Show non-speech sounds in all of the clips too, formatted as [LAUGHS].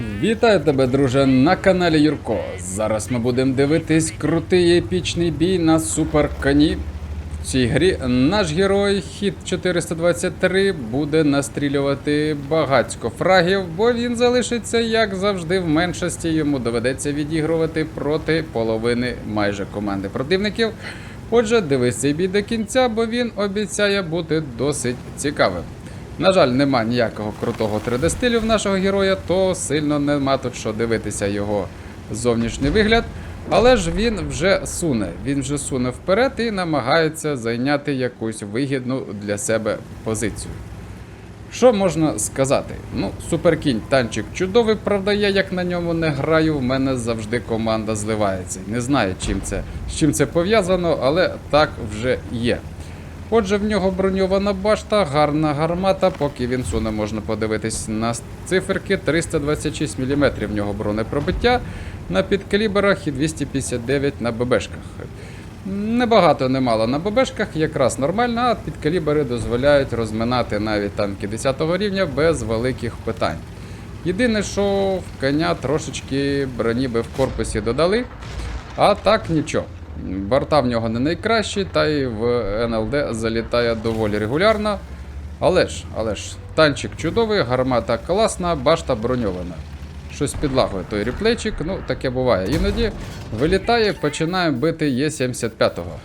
Вітаю тебе, друже, на каналі Юрко. Зараз ми будемо дивитись крутий епічний бій на суперконі. В цій грі наш герой хід 423 буде настрілювати багацько фрагів, бо він залишиться, як завжди, в меншості. Йому доведеться відігрувати проти половини майже команди противників. Отже, дивись цей бій до кінця, бо він обіцяє бути досить цікавим. На жаль, нема ніякого крутого 3D-стилю в нашого героя, то сильно нема тут що дивитися його зовнішній вигляд. Але ж він вже суне, він вже суне вперед і намагається зайняти якусь вигідну для себе позицію. Що можна сказати? Ну, суперкінь танчик чудовий, правда, я як на ньому не граю, в мене завжди команда зливається. Не знаю, чим це, з чим це пов'язано, але так вже є. Отже, в нього броньована башта, гарна гармата, поки він суне, можна подивитись на циферки. 326 мм в нього бронепробиття на підкаліберах і 259 на ББшках. Небагато немало на ББшках, якраз нормально, а підкалібери дозволяють розминати навіть танки 10 рівня без великих питань. Єдине, що в коня трошечки броні би в корпусі додали, а так нічого. Борта в нього не найкращі, та й в НЛД залітає доволі регулярно. Але ж, але ж, танчик чудовий, гармата класна, башта броньована. Щось підлагує той реплейчик, ну таке буває. Іноді вилітає, починає бити Є75-го.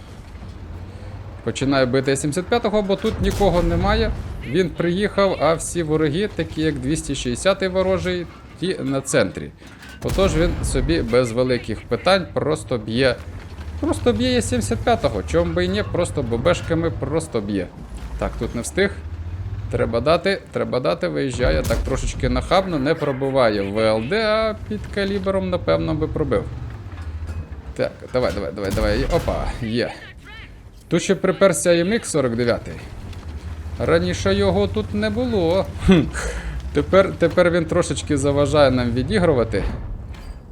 Починає бити Є75-го, бо тут нікого немає. Він приїхав, а всі вороги, такі як 260-й ворожий, ті на центрі. Отож він собі без великих питань просто б'є. Просто б'є Є75-го. Чом би і не, просто бобешками просто б'є. Так, тут не встиг. Треба дати, треба дати, виїжджає так трошечки нахабно, не пробиває ВЛД, а під калібром, напевно, би пробив. Так, давай, давай, давай, давай. Опа, є. Тут ще приперся MX 49. Раніше його тут не було. Хм. Тепер, тепер він трошечки заважає нам відігрувати.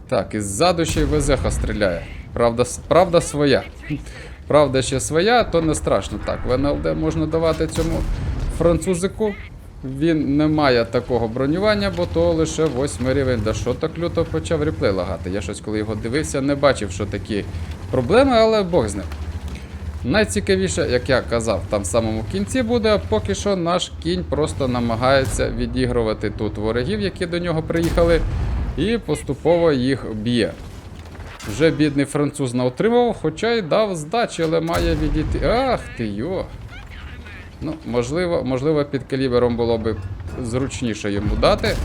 Так, і ззаду ще й Везеха стріляє. Правда, правда своя. Правда ще своя, то не страшно. Так, в НЛД можна давати цьому французику. Він не має такого бронювання, бо то лише 8 рівень. Да що так люто почав реплей лагати. Я щось, коли його дивився, не бачив, що такі проблеми, але Бог з ним. Найцікавіше, як я казав, там в самому кінці буде, поки що наш кінь просто намагається відігрувати тут ворогів, які до нього приїхали, і поступово їх б'є. Вже бідний француз наотримав, хоча й дав здачі, але має відійти. Ах ти йо! Ну, можливо, можливо, під калібером було б зручніше йому дати.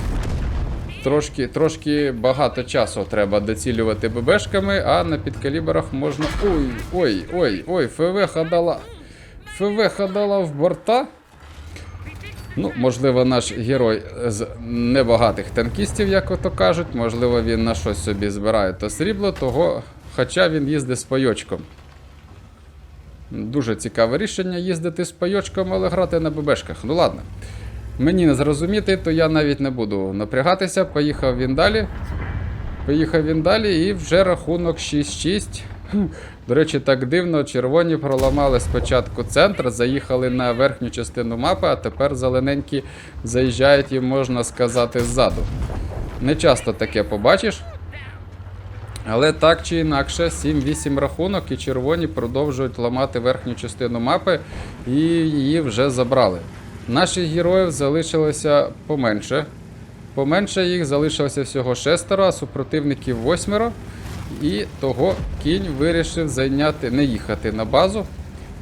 Трошки, трошки багато часу треба доцілювати ББшками, а на підкаліберах можна. Ой, ой, ой, ой, ФВ хадала. ФВ хадала в борта. Ну, можливо, наш герой з небагатих танкістів, як ото кажуть. Можливо, він на щось собі збирає то срібло, того, хоча він їздить з пайочком. Дуже цікаве рішення їздити з пайочком, але грати на ББшках. Ну ладно. Мені не зрозуміти, то я навіть не буду напрягатися. Поїхав він далі. Поїхав він далі і вже рахунок 6-6. До речі, так дивно, червоні проламали спочатку центр, заїхали на верхню частину мапи, а тепер зелененькі заїжджають і можна сказати ззаду. Не часто таке побачиш. Але так чи інакше, 7-8 рахунок, і червоні продовжують ламати верхню частину мапи, і її вже забрали. Наших героїв залишилося поменше. Поменше їх залишилося всього шестеро, а супротивників восьмеро. І того кінь вирішив зайняти, не їхати на базу.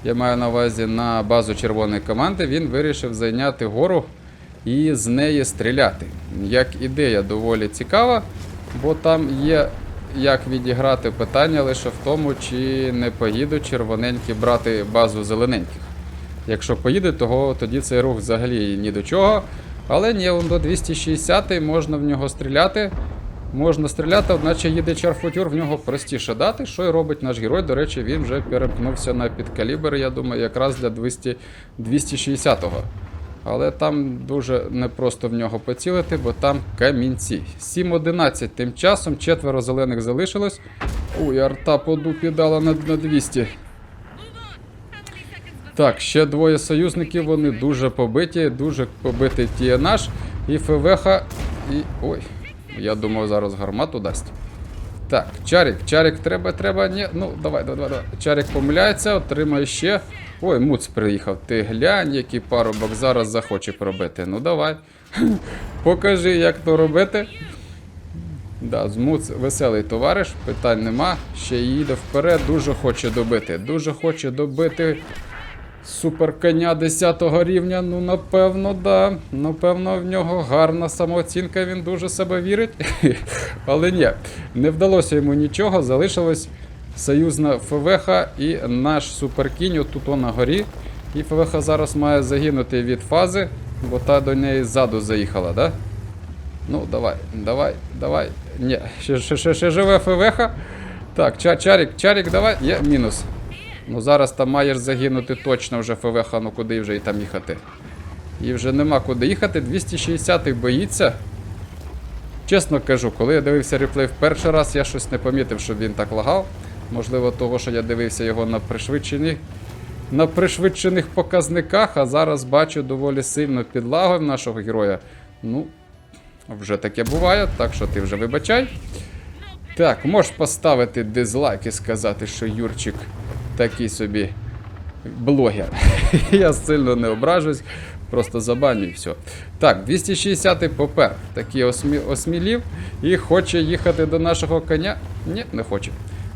Я маю на увазі на базу червоної команди. Він вирішив зайняти гору і з неї стріляти. Як ідея доволі цікава, бо там є як відіграти питання лише в тому, чи не поїдуть червоненькі брати базу зелененьких. Якщо поїде, то тоді цей рух взагалі ні до чого. Але ні, до 260 можна в нього стріляти. Можна стріляти, одначе їде чарфутюр, в нього простіше дати. Що і робить наш герой. До речі, він вже перемкнувся на підкалібр, я думаю, якраз для 200, 260-го. Але там дуже непросто в нього поцілити, бо там камінці. 7-11 тим часом, четверо зелених залишилось. Ой, арта по дупі дала на, на 200. Так, ще двоє союзників, вони дуже побиті, дуже побитий TNH і ФВХ. І. Ой. Я думав, зараз гармату дасть. Так, Чарік, Чарік, треба, треба. Ні. Ну, давай, давай, давай. Чарік помиляється, отримає ще. Ой, Муц приїхав. Ти глянь, який парубок зараз захоче пробити. Ну давай. [LAUGHS] Покажи, як то робити. Да, Змуц веселий товариш, питань нема. Ще їде вперед, дуже хоче добити. Дуже хоче добити суперконя 10 рівня. Ну, напевно, да. Напевно, в нього гарна самооцінка, він дуже себе вірить. [LAUGHS] Але ні, не вдалося йому нічого, залишилось союзна ФВХ і наш суперкінь тут на горі. І ФВХ зараз має загинути від фази, бо та до неї ззаду заїхала, да? Ну, давай, давай, давай. Ні, ще, ще, ще, ще живе ФВХ. Так, ча, чарік, чарік, давай. Є мінус. Ну зараз там маєш загинути точно вже ФВХ, ну куди вже і там їхати. І вже нема куди їхати. 260-й боїться. Чесно кажу, коли я дивився реплей в перший раз, я щось не помітив, щоб він так лагав. Можливо, того, що я дивився його на пришвидшенні. На пришвидшених показниках, а зараз бачу доволі сильно підлагою нашого героя. Ну, вже таке буває, так що ти вже вибачай. Так, можеш поставити дизлайк і сказати, що Юрчик такий собі блогер. [LAUGHS] Я сильно не ображусь, просто забаню і все. Так, 260-й попер. Такий осмі... осмілів і хоче їхати до нашого коня. Ні, не хоче.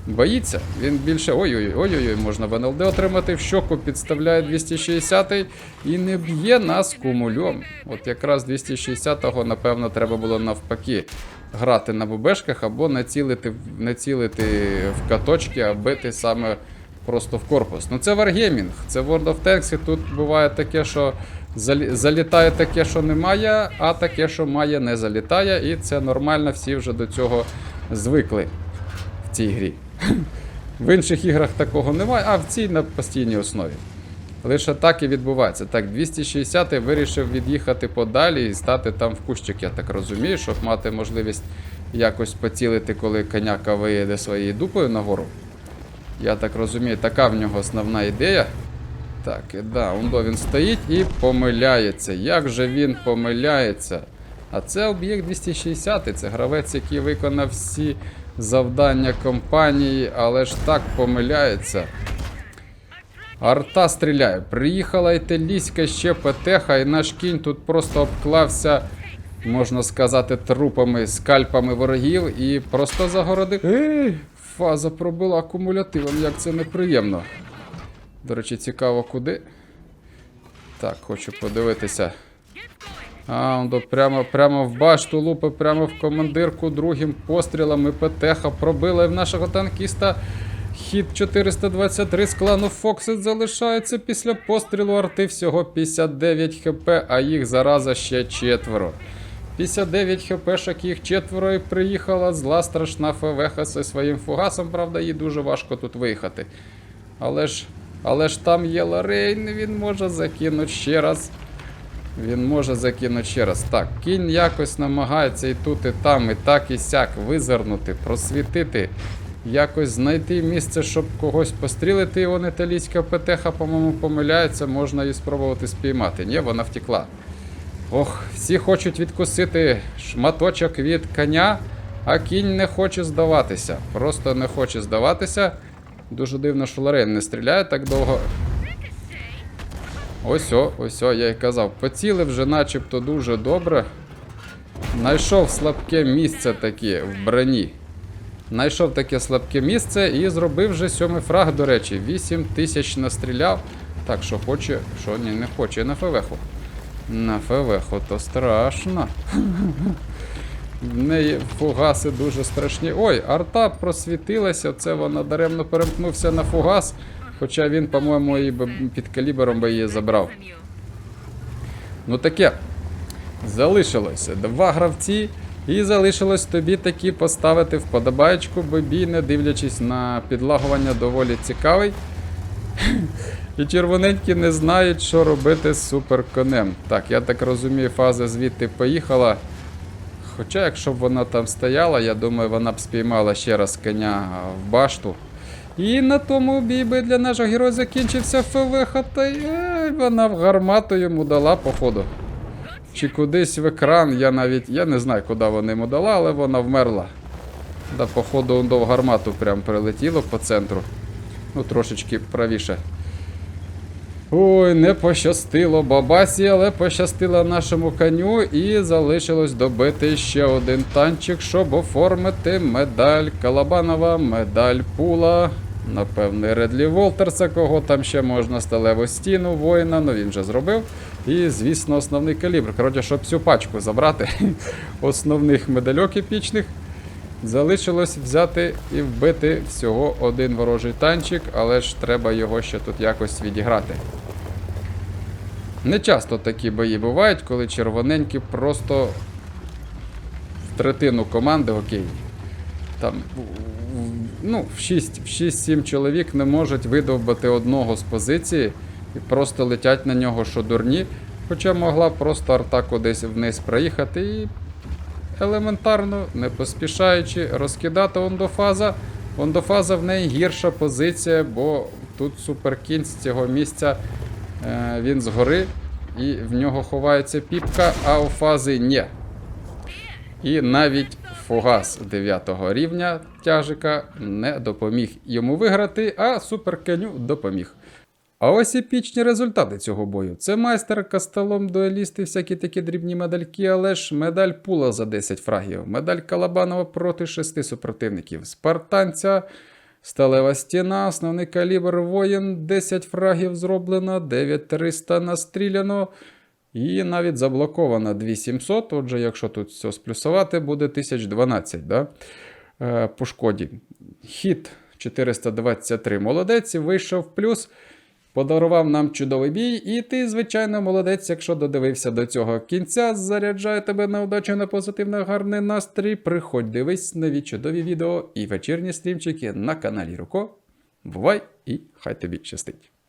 Боїться, він більше. Ой-ой, ой-ой, можна в НЛД отримати в щоку, підставляє 260-й і не б'є нас кумульом. От якраз 260-го, напевно, треба було навпаки грати на бубешках або націлити, націлити в каточки, а бити саме просто в корпус. Ну це Wargaming, це World of Tanks, і тут буває таке, що залітає таке, що немає, а таке, що має, не залітає, і це нормально, всі вже до цього звикли в цій грі. [CLEARS THROAT] В інших іграх такого немає, а в цій на постійній основі. Лише так і відбувається. Так, 260 вирішив від'їхати подалі і стати там в кущик, я так розумію, щоб мати можливість якось поцілити, коли коняка виїде своєю дупою нагору. Я так розумію, така в нього основна ідея. Так, і да, ондо він стоїть і помиляється. Як же він помиляється? А це об'єкт 260, це гравець, який виконав всі завдання компанії, але ж так помиляється. Арта стріляє. Приїхала італійська ще ПТХ, і наш кінь тут просто обклався, можна сказати, трупами, скальпами ворогів і просто загородив. Фаза пробила акумулятивом, як це неприємно. До речі, цікаво куди. Так, хочу подивитися. А, он до прямо, прямо в башту лупи, прямо в командирку другим пострілом і ПТХ пробила в нашого танкіста. Хід 423 з клану Фоксит залишається після пострілу арти всього 59 хп, а їх зараза ще четверо. 59 хпшок, їх четверо і приїхала зла страшна ФВХ зі своїм фугасом, правда, їй дуже важко тут виїхати. Але ж, але ж там є Лорейн, він може закинути ще раз. Він може закинути ще раз. Так, кінь якось намагається і тут, і там, і так, і сяк визирнути, просвітити, якось знайти місце, щоб когось пострілити. І вон італійська ПТХ, по-моєму, помиляється, можна її спробувати спіймати. Ні, вона втекла. Ох, всі хочуть відкусити шматочок від коня, а кінь не хоче здаватися. Просто не хоче здаватися. Дуже дивно, що Лорен не стріляє так довго. Ось о, ось о, я й казав. Поцілив вже начебто дуже добре. Найшов слабке місце таке в броні. Найшов таке слабке місце і зробив вже сьомий фраг, до речі. 8 тисяч настріляв. Так, що хоче, що ні, не хоче на ФВХу. На ФВХу то страшно. В неї фугаси дуже страшні. Ой, арта просвітилася, це вона даремно перемкнувся на фугас. Хоча він, по-моєму, її під калібром би її забрав. Ну таке. Залишилося два гравці, і залишилось тобі таки поставити вподобаєчку, бо бій, не дивлячись на підлагування, доволі цікавий. І червоненькі не знають, що робити з суперконем. Так, я так розумію, фаза звідти поїхала. Хоча, якщо б вона там стояла, я думаю, вона б спіймала ще раз коня в башту. І на тому бій би для нашого героя закінчився ФВХ, та й е, вона в гармату йому дала, походу. чи кудись в екран. Я навіть я не знаю, куди вони йому дала, але вона вмерла. Да, походу, он в гармату прям прилетіло по центру. Ну, трошечки правіше. Ой, не пощастило бабасі, але пощастило нашому коню і залишилось добити ще один танчик, щоб оформити медаль Калабанова, медаль Пула. Напевне, Редлі Волтерса, кого там ще можна, сталеву стіну, воїна, ну він вже зробив. І, звісно, основний калібр. Коротше, щоб всю пачку забрати [LAUGHS] основних медальок епічних. Залишилось взяти і вбити всього один ворожий танчик, але ж треба його ще тут якось відіграти. Не часто такі бої бувають, коли червоненькі просто в третину команди, окей. Там ну, в 6 в 6-7 чоловік не можуть видовбати одного з позиції і просто летять на нього, що дурні. Хоча могла просто арта кудись вниз проїхати і елементарно, не поспішаючи, розкидати ондофаза. Ондофаза в неї гірша позиція, бо тут суперкінь з цього місця е, він згори, і в нього ховається піпка, а у фази ні. І навіть фугас 9 рівня тяжика не допоміг йому виграти, а суперкеню допоміг. А ось епічні результати цього бою. Це майстер, кастелом, дуелісти, всякі такі дрібні медальки, але ж медаль пула за 10 фрагів, медаль Калабанова проти 6 супротивників, спартанця, сталева стіна, основний калібр воїн, 10 фрагів зроблено, 9300 настріляно. І навіть заблоковано 2700. Отже, якщо тут все сплюсувати, буде 1012 да? е, по шкоді. Хід 423 молодець, вийшов плюс. Подарував нам чудовий бій, і ти, звичайно, молодець, якщо додивився до цього кінця. Заряджаю тебе на удачу, на позитивний гарний настрій. Приходь, дивись нові чудові відео і вечірні стрімчики на каналі Руко. Бувай і хай тобі щастить!